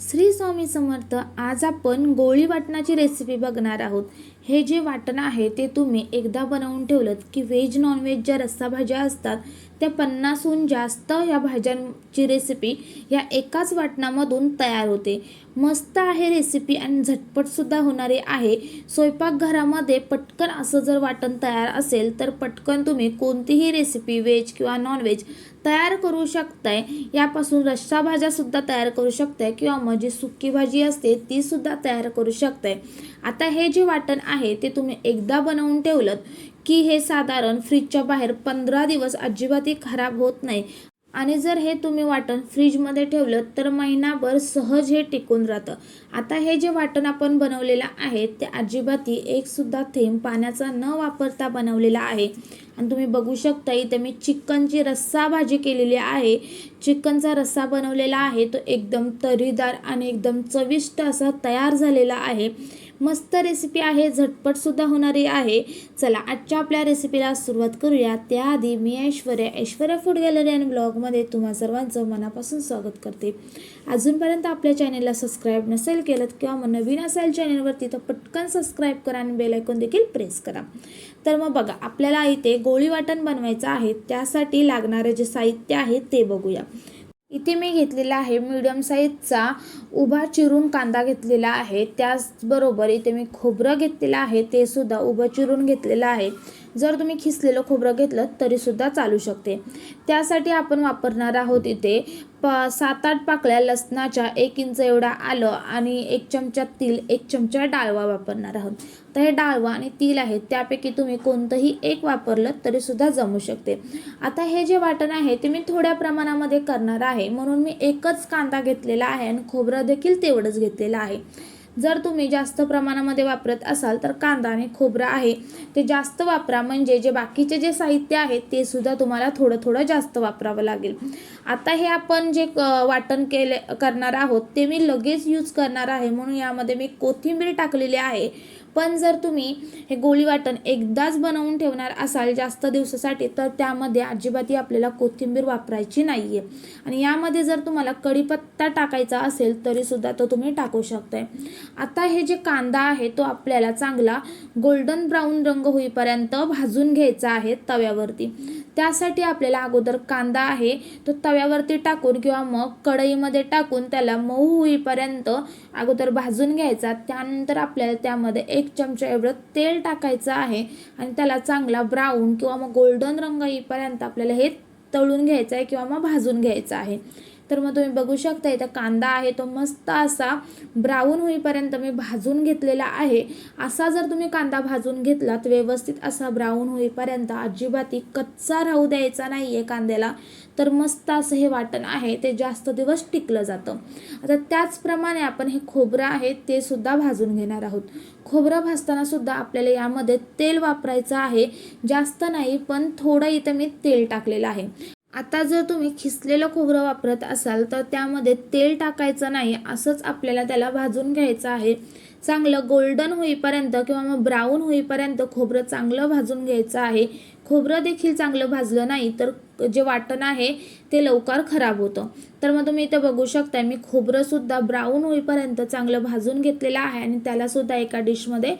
श्री स्वामी समर्थ आज आपण गोळी वाटणाची रेसिपी बघणार आहोत. हे जे वाटण आहे ते तुम्ही एकदा बनवून ठेवलं की व्हेज नॉनव्हेज ज्या रस्सा भाज्या असतात त्या पन्नासहून जास्त या भाज्यांची रेसिपी या एकाच वाटणामधून तयार होते. मस्त आहे रेसिपी आणि झटपटसुद्धा होणारी आहे. स्वयंपाकघरामध्ये पटकन असं जर वाटण तयार असेल तर पटकन तुम्ही कोणतीही रेसिपी व्हेज किंवा नॉनव्हेज तयार करू शकताय. यापासून रस्सा भाज्यासुद्धा तयार करू शकताय किंवा मग जी सुकी भाजी असते ती सुद्धा तयार करू शकताय. आता हे जे वाटण आहे ते तुम्ही एकदा बनवून ठेवलं की हे साधारण फ्रीजच्या बाहेर पंधरा दिवस अजिबातही खराब होत नाही. आणि जर हे तुम्ही वाटण फ्रीजमध्ये ठेवलं तर महिनाभर सहज हे टिकून राहतं. आता हे जे वाटण आपण बनवलेलं आहे ते अजिबाती एकसुद्धा थेंब पाण्याचा न वापरता बनवलेला आहे. आणि तुम्ही बघू शकता इथे मी चिकनची रस्सा भाजी केलेली आहे. चिकनचा रस्सा बनवलेला आहे तो एकदम तरीदार आणि एकदम चविष्ट असा तयार झालेला आहे. मस्त रेसिपी आहे झटपटसुद्धा होणारी आहे. चला आजच्या आपल्या रेसिपीला सुरुवात करूया. त्याआधी मी ऐश्वर्या ऐश्वर्या फूड गॅलरी आणि ब्लॉगमध्ये तुम्हा सर्वांचं मनापासून स्वागत करते. अजूनपर्यंत आपल्या चॅनेलला सबस्क्राईब नसेल केलं किंवा मग नवीन असेल चॅनेलवरती तर पटकन सबस्क्राईब करा आणि बेलायकॉन देखील प्रेस करा. तर मग बघा आपल्याला इथे गोळी वाटण बनवायचं आहे. त्यासाठी लागणारे जे साहित्य आहे ते बघूया. इथे मी घेतलेला आहे मीडियम साईजचा उभा चिरून कांदा घेतलेला आहे. त्याचबरोबर इथे मी खोबरं घेतलेलं आहे. ते सुद्धा उभं चिरून घेतलेलं आहे. जर तुम्ही खिसलेलं खोबरं घेतलं तरीसुद्धा चालू शकते. त्यासाठी आपण वापरणार आहोत इथे प सात आठ पाकळ्या लसणाच्या एक इंच एवढा आलं आणि एक चमचा तिल एक चमचा डाळवा वापरणार आहोत. तर हे डाळवा आणि तिल आहेत त्यापैकी तुम्ही कोणतंही एक वापरलं तरीसुद्धा जमू शकते. आता हे जे वाटण आहे ते मी थोड्या प्रमाणामध्ये करणार आहे. म्हणून मी एकच कांदा घेतलेला आहे आणि खोबरं देखील तेवढंच घेतलेलं आहे. जर तुम्ही जास्त प्रमाणामध्ये वापरत असाल तर कांदा आणि खोबरं आहे. ते जास्त वापरा म्हणजे जे बाकीचे जे साहित्य आहे ते सुद्धा तुम्हाला थोडं थोडं जास्त वापरावं लागेल. आता हे आपण जे वाटण केले करणार आहोत ते मी लगेच यूज करणार आहे. म्हणून यामध्ये मी कोथिंबीर टाकलेली आहे. पण जर तुम्ही हे गोळी वाटण एकदाच बनवून ठेवणार असाल जास्त दिवसासाठी तर त्यामध्ये अजिबातही आपल्याला कोथिंबीर वापरायची नाही आहे आणि यामध्ये जर तुम्हाला कढीपत्ता टाकायचा असेल तरीसुद्धा तो तुम्ही टाकू शकताय. आता हे जे कांदा आहे तो आपल्याला चांगला गोल्डन ब्राऊन रंग होईपर्यंत भाजून घ्यायचा आहे तव्यावरती. त्यासाठी आपल्याला अगोदर कांदा आहे तो तव्यावरती टाकून किंवा मग कढईमध्ये टाकून त्याला मऊ होईपर्यंत अगोदर भाजून घ्यायचा. त्यानंतर आपल्याला त्यामध्ये एक चमचा एवढं तेल टाकायचं आहे आणि त्याला चांगला ब्राऊन किंवा मग गोल्डन रंग येईपर्यंत आपल्याला हे तळून घ्यायचं आहे किंवा मग भाजून घ्यायचं आहे. तर मग तुम्ही बघू शकता इथं कांदा आहे तो मस्त असा ब्राऊन होईपर्यंत मी भाजून घेतलेला आहे. असा जर तुम्ही कांदा भाजून घेतलात व्यवस्थित असा ब्राऊन होईपर्यंत अजिबाती कच्चा राहू द्यायचा नाही आहे कांद्याला. तर मस्त असं हे वाटण आहे ते जास्त दिवस टिकलं जातं. आता त्याचप्रमाणे आपण हे खोबरं आहे ते सुद्धा भाजून घेणार आहोत. खोबरं भाजताना सुद्धा आपल्याला यामध्ये तेल वापरायचं आहे. जास्त नाही पण थोडं इथं मी तेल टाकलेलं आहे. आता जर तुम्ही खिसलेलं खोबरं वापरत असाल तर त्यामध्ये तेल टाकायचं नाही असंच आपल्याला त्याला भाजून घ्यायचं आहे. चांगलं गोल्डन होईपर्यंत किंवा मग ब्राऊन होईपर्यंत खोबरं चांगलं भाजून घ्यायचं आहे. खोबरं देखील चांगलं भाजलं नाही तर जे वाटण आहे ते लवकर खराब होतं. तर मग तुम्ही इथं बघू शकता मी खोबरंसुद्धा ब्राऊन होईपर्यंत चांगलं भाजून घेतलेलं आहे आणि त्यालासुद्धा एका डिशमध्ये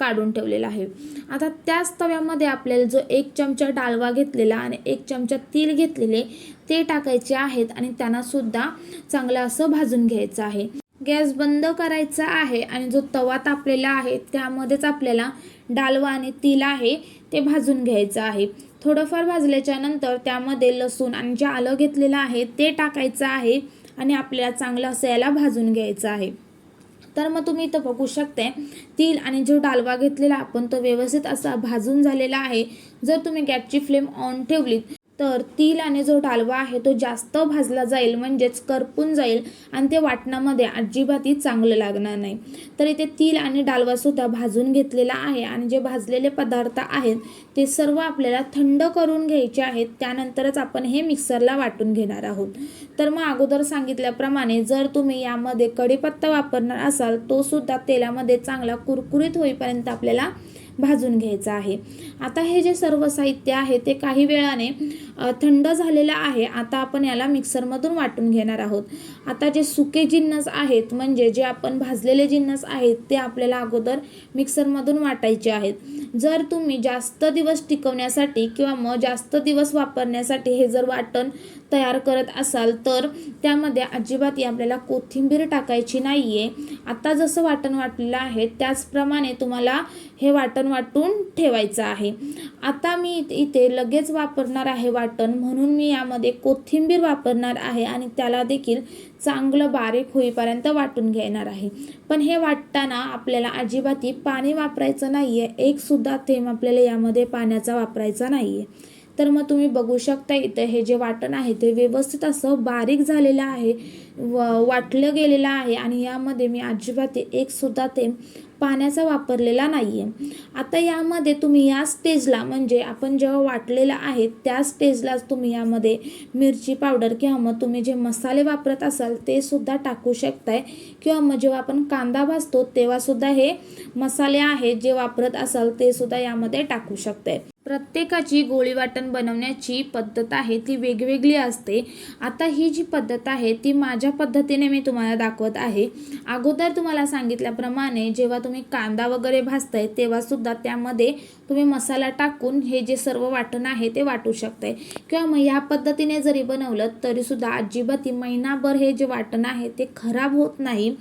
काढून ठेवलेला आहे. आता त्याच तव्यामध्ये आपल्याला जो एक चमचा डालवा घेतलेला आणि एक चमचा तीळ घेतलेले ते टाकायचे आहेत आणि त्यांनासुद्धा चांगलं असं भाजून घ्यायचं आहे. गॅस बंद करायचा आहे आणि जो तवा तापलेला आहे त्यामध्येच आपल्याला डालवा आणि तीळ आहे ते भाजून घ्यायचं आहे. थोडंफार भाजल्याच्या नंतर त्यामध्ये लसूण आणि जे आलं घेतलेलं आहे ते टाकायचं आहे आणि आपल्याला चांगलं असं याला भाजून घ्यायचं आहे. तर मग तुम्ही इथं बघू शकते तील आणि जो डालवा घेतलेला आपण तो व्यवस्थित असा भाजून झालेला आहे. जर तुम्ही गॅसची फ्लेम ऑन ठेवलीत तर तील आणि जो डालवा आहे तो जास्त भाजला जाईल म्हणजेच करपून जाईल आणि ते वाटणामध्ये अजिबातही चांगलं लागणार नाही. तर इथे तील आणि डालवासुद्धा भाजून घेतलेला आहे आणि जे भाजलेले पदार्थ आहेत ते सर्व आपल्याला थंड करून घ्यायचे आहेत त्यानंतरच आपण हे मिक्सरला वाटून घेणार आहोत. तर मग अगोदर सांगितल्याप्रमाणे जर तुम्ही यामध्ये कढीपत्ता वापरणार असाल तो सुद्धा तेलामध्ये चांगला कुरकुरीत होईपर्यंत आपल्याला भाजून घ्यायचं आहे. आता हे जे सर्व साहित्य आहे ते काही वेळाने थंड झालेलं आहे. आता आपण याला मिक्सरमधून वाटून घेणार आहोत. आता जे सुके जिन्नस आहेत म्हणजे जे आपण भाजलेले जिन्नस आहेत ते आपल्याला अगोदर मिक्सरमधून वाटायचे आहेत. जर तुम्ही जास्त दिवस टिकवण्यासाठी किंवा मग जास्त दिवस वापरण्यासाठी हे जर वाटण तयार करत असाल तर त्यामध्ये अजिबात आपल्याला कोथिंबीर टाकायची नाही आहे आता जसं वाटण वाटलेलं आहे त्याचप्रमाणे तुम्हाला हे वाटण वाटून ठेवायचं आहे. आता मी इथे- लगेच वापरणार आहे वाटण. म्हणून मी यामध्ये कोथिंबीर वापरणार आहे आणि त्याला देखील चांगलं बारीक होईपर्यंत वाटून घेणार आहे. पण हे वाटताना आपल्याला अजिबाती पाणी वापरायचं नाही आहे एकसुद्धा थेंब आपल्याला यामध्ये पाण्याचा वापरायचा नाही आहे तर मग तुम्ही बघू शकता इथं हे जे वाटण आहे ते व्यवस्थित असं बारीक झालेलं आहे व वाटलं गेलेलं आहे आणि यामध्ये मी अजिबात एकसुद्धा ते पाण्याचा वापरलेला नाही आहे आता यामध्ये तुम्ही या स्टेजला म्हणजे आपण जेव्हा वाटलेलं आहे त्या स्टेजलाच तुम्ही यामध्ये मिरची पावडर किंवा मग तुम्ही जे मसाले वापरत असाल ते सुद्धा टाकू शकताय. किंवा मग जेव्हा आपण कांदा भाजतो तेव्हासुद्धा हे मसाले आहेत जे वापरत असाल ते सुद्धा यामध्ये टाकू शकताय. प्रत्येकाची गोळी वाटण बनवण्याची पद्धत आहे ती वेगवेगळी असते. आता ही जी पद्धत आहे ती माझ्या पद्धतीने मी तुम्हाला दाखवत आहे. अगोदर तुम्हाला सांगितल्याप्रमाणे जेव्हा तुम्ही कांदा वगैरे भाजताय तेव्हासुद्धा त्यामध्ये तुम्ही मसाला टाकून हे जे सर्व वाटण आहे ते वाटू शकताय. किंवा मग ह्या पद्धतीने जरी बनवलं तरीसुद्धा अजिबाती अजिबात महिनाभर हे जे वाटण आहे ते खराब होत नाही.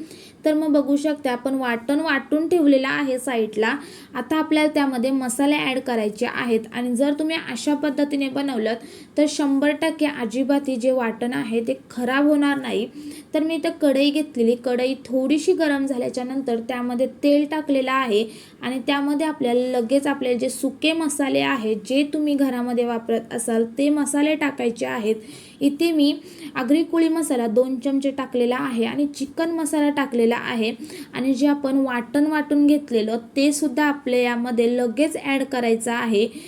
तर मग बघू शकता आपण वाटण वाटून ठेवलेलं आहे साईडला. आता आपल्याला त्यामध्ये मसाले ॲड करायचे आहेत. आणि जर तुम्ही अशा पद्धतीने बनवलं तर शंभर टक्के अजिबात जे वाटण आहे ते खराब होणार नाही. तर मी इथं कढई घेतलेली. कढई थोडीशी गरम झाल्याच्यानंतर त्यामध्ये तेल टाकलेलं आहे. आणि त्यामध्ये आपल्याला लगेच आपले जे सुके मसाले आहेत जे तुम्ही घरामध्ये वापरत असाल ते मसाले टाकायचे आहेत. इथे मी आगरी कोळी मसाला दोन चमचे टाकलेला आहे आणि चिकन मसाला टाकलेला आहे. आणि जे आपण वाटण वाटून घेतलेलं ते सुद्धा आपल्या यामध्ये लगेच ॲड करायचं आहे.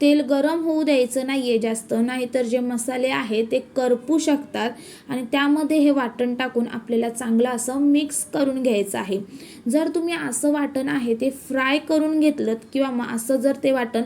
तेल गरम होऊ द्यायचं नाही आहे जास्त नाहीतर जे मसाले आहे ते करपू शकतात आणि त्यामध्ये हे वाटण टाकून आपल्याला चांगलं असं मिक्स करून घ्यायचं आहे. जर तुम्ही असं वाटण आहे ते फ्राय करून घेतलं किंवा मग असं जर ते वाटण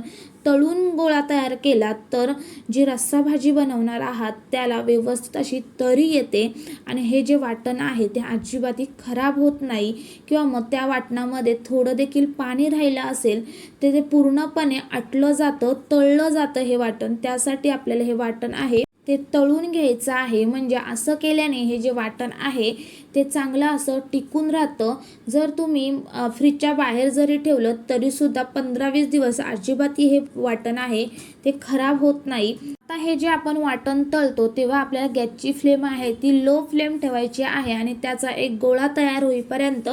तळून गोळा तयार केला तर जी रस्सा भाजी बनवणार आहात त्याला व्यवस्थित अशी तरी येते आणि हे जे वाटण आहे ते अजिबातही खराब होत नाही किंवा मग त्या वाटणामध्ये थोडं देखील पाणी राहिलं असेल ते ते पूर्णपणे आटलं जातं तळलं जातं हे वाटण त्यासाठी आपल्याला हे वाटण आहे. ते तळून घ्यायचं आहे. म्हणजे असं केल्याने हे जे वाटण आहे ते चांगलं असं टिकून राहतं. जर तुम्ही फ्रीजच्या बाहेर जरी ठेवलं तरीसुद्धा पंधरा वीस दिवस अजिबात हे वाटण आहे ते खराब होत नाही. आता हे जे आपण वाटण तळतो तेव्हा आपल्याला गॅसची फ्लेम आहे. ती लो फ्लेम ठेवायची आहे आणि त्याचा एक गोळा तयार होईपर्यंत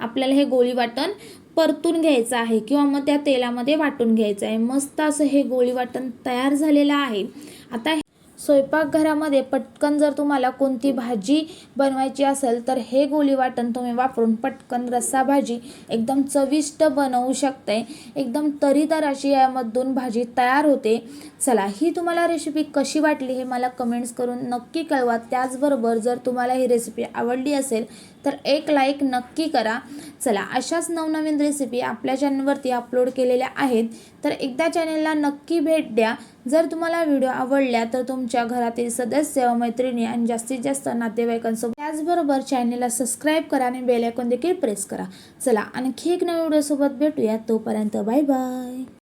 आपल्याला हे गोळी वाटण परतून घ्यायचं आहे किंवा मग त्या तेलामध्ये वाटून घ्यायचं आहे. मस्त असं हे गोळी वाटण तयार झालेलं आहे. आता स्वयंपाकघरामध्ये पटकन जर तुम्हाला कोणती भाजी बनवायची असेल तर हे गोळी वाटण तुम्ही वापरून पटकन रस्सा भाजी एकदम चविष्ट बनवू शकते एकदम तरीदार अशी यामधून भाजी तयार होते. चला ही तुम्हाला रेसिपी कशी वाटली हे मला कमेंट्स करून नक्की कळवा. त्याचबरोबर जर तुम्हाला ही रेसिपी आवडली असेल तर एक लाईक नक्की करा. चला अशाच नवनवीन रेसिपी आपल्या चॅनलवरती अपलोड केलेल्या आहेत. तर एकदा चॅनलला नक्की भेट द्या. जर तुम्हाला व्हिडिओ आवडल्या तर तुमच्या घरातील सदस्य मैत्रिणी आणि जास्तीत जास्त नातेवाईकांसोबत त्याचबरोबर चॅनलला सबस्क्राईब करा आणि बेलायकॉन देखील प्रेस करा. चला आणखी एक नवीन व्हिडिओसोबत भेटूया. तोपर्यंत बाय बाय